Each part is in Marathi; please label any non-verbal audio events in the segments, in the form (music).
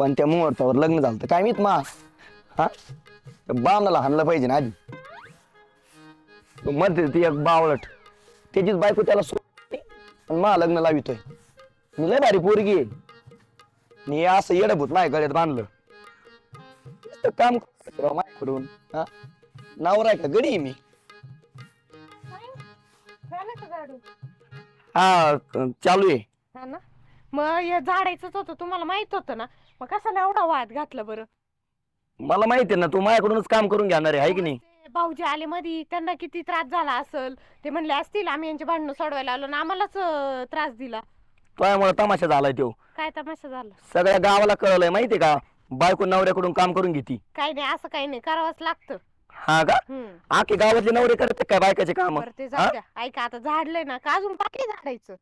पण त्या मुहूर्तावर लग्न झालं तर काय माहीत मा? हा? बामणाला हाणलं पाहिजे ना आधी. तो मध्ये ती एक बावळट. त्याचीच बायको त्याला सोडते आणि मा लग्न लावितोय. मी लय भारी पोरगी आहे. मी असं येडभूत माझ्या गळ्यात बांधलं. नुसतं काम करतो राव माझ्याकडून हा? नवरा का? गडी आहे मी. झालं का झाडू हा चालू आहे. हा ना? मग हे झाडायचंच होतं तुम्हाला माहीत होतं ना? मग कशाला एवढा वाद घातला बरं? मला माहिती आहे ना तू माझ्याकडूनच काम करून घेणार आहे की नाही? ते भाऊजी आले मधी त्यांना किती त्रास झाला असेल? ते म्हणले असतील आम्ही यांचे भांडणं सोडवायला आलो ना आम्हालाच अं, त्रास दिला. त्यामुळे तमाशा झालाय तो. काय तमाशा झाला? सगळ्या गावाला कळलंय माहितीये का? बायको नवऱ्याकडून काम करून घेती. काही नाही असं काही नाही करावंच लागतं. हा का? हम्म. आखे गावातले नवरे करते काय बायकाचे काम? बरं ते जाऊ द्या. ऐका आता झाडलंय ना का अजून पाठी झाडायचं?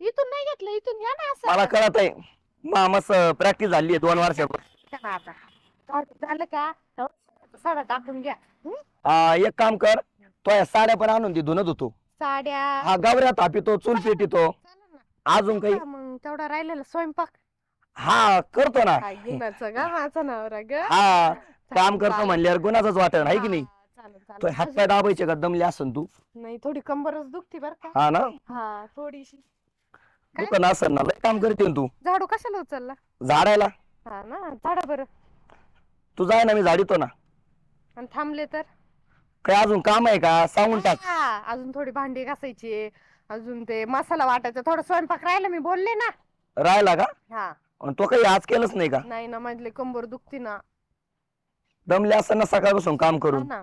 इथून नाही घेतलं इथून घ्या ना असं. मला कळत आहे मामस प्रॅक्टिस झाली आहे दोन वर्षात घ्या ना आता. झाड- झालं का? साडा टाकून घ्या. हम्म? आ, एक काम कर तो या साड्या पण आणून दे धुनत होतो साड्या? हा गवऱ्या तापितो चूल पेटितो चालेल ना. अजून काही? हा, मग तेवढा राहिलेला स्वयंपाक. हा करतो ना. काय गुणाचं गा माझा नवरा ग. हा काम करतो. म्हणल्यावर गुणाचाच वाटण आहे की नाही? हा, चालेल, तो चालेल. हात पाय दाबायचे का? दमले असन तू. नाही थोडी कंबरच दुखती बर का? हा ना? हा थोडीशी? दुकान असन ना लय काम करते ना तू. झाडू कशाला उचलला? झाडायला. हा ना झाडा बरं. तू जाय ना मी झाडीतो ना. आणि थांबले तर? काय अजून काम आहे का? सांगून टाक. हा, अजून थोडी भांडी घासायची अजून ते मसाला वाटायचा थोडं स्वयंपाक राहिला मी बोलले ना. राहिला का? हा. आणि तो काही आज केलंच नाही का? नाही ना माझी कंबर दुखती ना. दमले असं ना सकाळपासून काम हा करून. ना.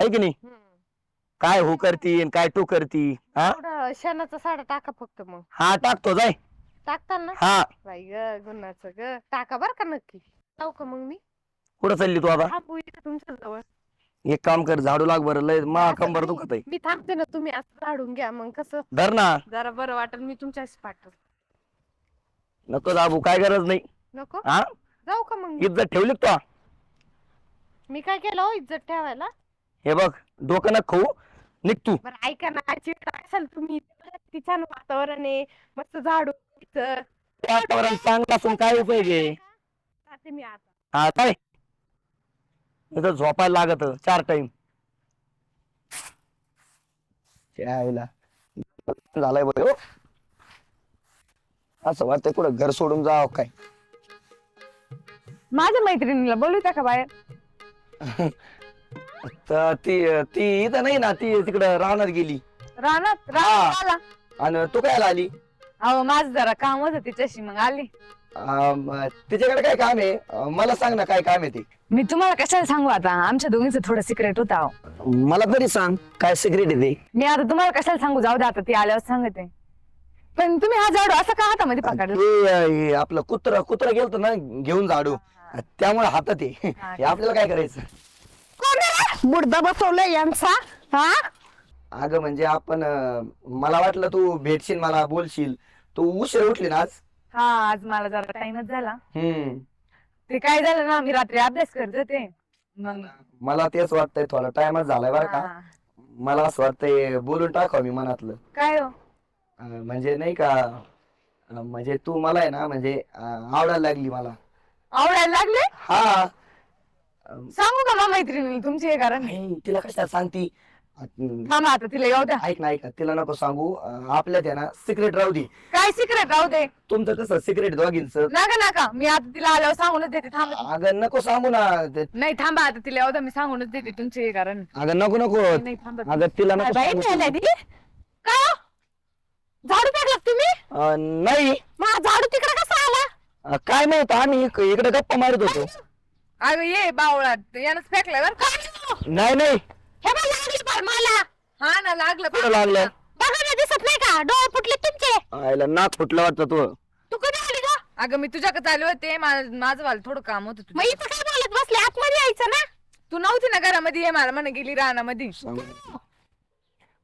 आहे की नाही? हम्म. काय हो करती आणि काय तू करती हा? थोडं शेणाचा साडा टाका फक्त मग. हा टाकतो जाय. टाकताल ना हा. बाई ग गुन्हाचं ग. टाका बर का नक्की. जाऊ का मग मी? कुठं चालली तू आता? थांबू इथे तुमच्या जवळ एक काम कर झाडू लाग बरं लय मा असं कंबर नाही. दुखत आहे मी थांबते ना तुम्ही असं झाडून घ्या मग कसं? धर ना. जरा बरं वाटेल मी तुमच्याशी पाठव नको दाबू काय गरज नाही. नको? हा? जाऊ का मग मी? इज्जत ठेवली का? तू मी काय केलं हो इज्जत ठेवायला? हे बघ डोकं न खाऊ. निघ तू. बरं ऐका ना चिडसाल तुम्ही किती छान वातावरण आहे मस्त झाडू इथं. वातावरण चांगलं असून काय उपयोग आहे? जाते मी आता. हा काय इथं झोपायला लागत चार टाइम झालाय बघ हो. असं वाटतंय कुठं घर सोडून जावं काय? माझ्या मैत्रिणीला बोलवत्या का बाहेर? (laughs) तर ती ती इथं नाही ना ती तिकडं राहणार गेली. रानात. रानात आला? आणि तू काय आली अहो माझं जरा काम होतं तिच्याशी मग आली. अं, तिच्याकडे काय काम आहे? अं, मला सांग ना काय काम आहे ते. मी तुम्हाला कशाला सांगू आता? आमच्या दोघींचं थोडं सिक्रेट होतं अहो. मला तरी सांग काय सिक्रेट आहे ते. मी आता तुम्हाला कशाला सांगू? जाऊ दे आता ती आल्यावर सांगते. पण तुम्ही हा झाडू असं का हातामध्ये पकडलं? ते अं, हे आपलं कुत्र कुत्र गेलतो ना घेऊन झाडू. त्यामुळे हातात आहे. हे आपल्याला काय करायचं? मुर्दा बसवलाय यांचा हा? अगं म्हणजे आपण अं, मला वाटलं तू भेटशील मला बोलशील. तू उशीर उठली ना आज. हा आज मला जरा टाइमच झाला. हम्म. ते काय झालं ना मी रात्री अभ्यास करत होते. मग मला तेच वाटतंय थोडा टाइमच झालाय बरं का. हा. मला असं वाटतंय बोलून टाकावं मी मनातलं. काय हो? अं, म्हणजे नाही का अं, म्हणजे तू मला आहे ना म्हणजे अं, आवडायला लागली मला. आवडायला लागले? हा. अं, सांगू का मग मैत्रिणी तुमची हे कारण. नाही, तिला कशा सांगती? थांबा आता तिला येऊ द्या. ऐक ना ऐक ना, तिला नको सांगू. अं, आपल्यात आहे ना सिक्रेट राहू दे. काय सिक्रेट राहू दे? तुमचं कसं सिक्रेट दोघींचं? नका नका. मी आता तिला आल्यावर सांगूनच देते थांबा. अगं नको सांगू ना. ते- नाही थांबा आता तिला येऊ द्या मी सांगूनच देते तुमचे हे कारण. अगं नको नको. नाही थांबा. अगं तिला नको बाई सांगू. नाही हो? झाडू टाकला तुम्ही? अं, नाही. मग झाडू तिकडे कसा आला? अं, काय माहीत आम्ही इक- इकडे गप्पा मारत होतो. अगं ये बावळात. यानंच फेकलाय बर का? नाही नाही. हे बघ लागली पार मला. हा ना लागलं कुठं लागलं? बघा ना दिसत नाही का? डोळे फुटले तुमचे. आयला नाक फुटलं वाटतं तू. तू कधी आली का अगं मी तुझ्याकडे चालू होते. मा- माझं वाल थोडं काम होतं मग तुझं. इथं काय बोलत बसले? आतमध्ये यायचं ना? तू नव्हती ना घरामध्ये? ये मला म्हणे गेली रानामध्ये.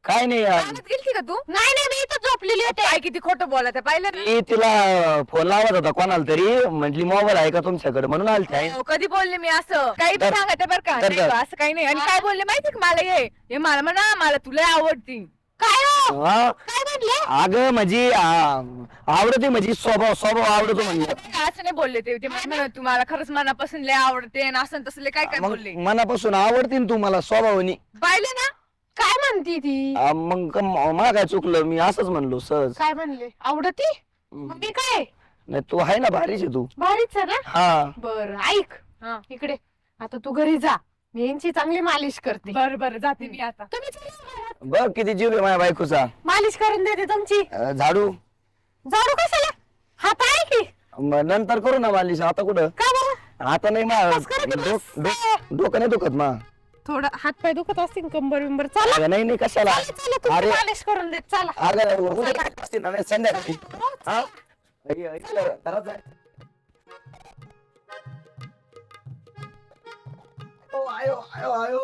काय नाही यार. रानात गेलती का तू? नाही नाही मी झोपलेली होते. काय किती खोटं बोलत आहे, पाहिलं ना? मी तिला फोन लावत होता कोणाला तरी. म्हटली मोबाईल आहे का तुमच्याकडे? म्हणून आलते. हो, कधी बोलले मी असं? काही पण तर- सांगत बरं का. तर- नाही गं, असं काही नाही. आणि काय बोलले माहिती का मला ये हे मला म्हणा मला तुला आवडती. काय हो? हा? काय म्हणले अगं म्हणजे आ, आवडते म्हणजे स्वभाव स्वभाव आवडतो म्हणजे असं नाही बोलले ते. ते म्हणत तुम्हाला खरंच मनापासून लय आवडते आणि असं तसं लय काय काय मग बोलले? मनापासून आवडते ना तू मला स्वभावानी. पाहिले ना? काय म्हणती ती? आ, मग क- मला काय चुकलं? मी असंच म्हणलो सहज. काय म्हणले? आवडती? मग मी काय? नाही तू आहे ना भारीच आहे तू. भारीच आहे ना? हा. बर ऐक. हा. इकडे. आता तू घरी जा. मी यांची चांगली मालिश करते. बर बर जाते मी आता. तुम्ही चला घरात. बघ किती जीव आहे माझ्या बायकोचा. मालिश करून देते तुमची. अ, झाडू. झाडू कशाला? हात आहे की? मग नंतर करू ना मालिश. आता कुठं? का बरं? आता नाही मा डोकं नाही दुखत मा. थोडं हात पाय दुखत असतील कंबर बिंबर. चला. अगं नाही नाही कशाला? चला, चला तुमची अरे. मालिश करून देत चला. अगं उद्या असतील ना, नाही, संध्याकाळी. हा? घरात. ओ, आयो आयो आयो.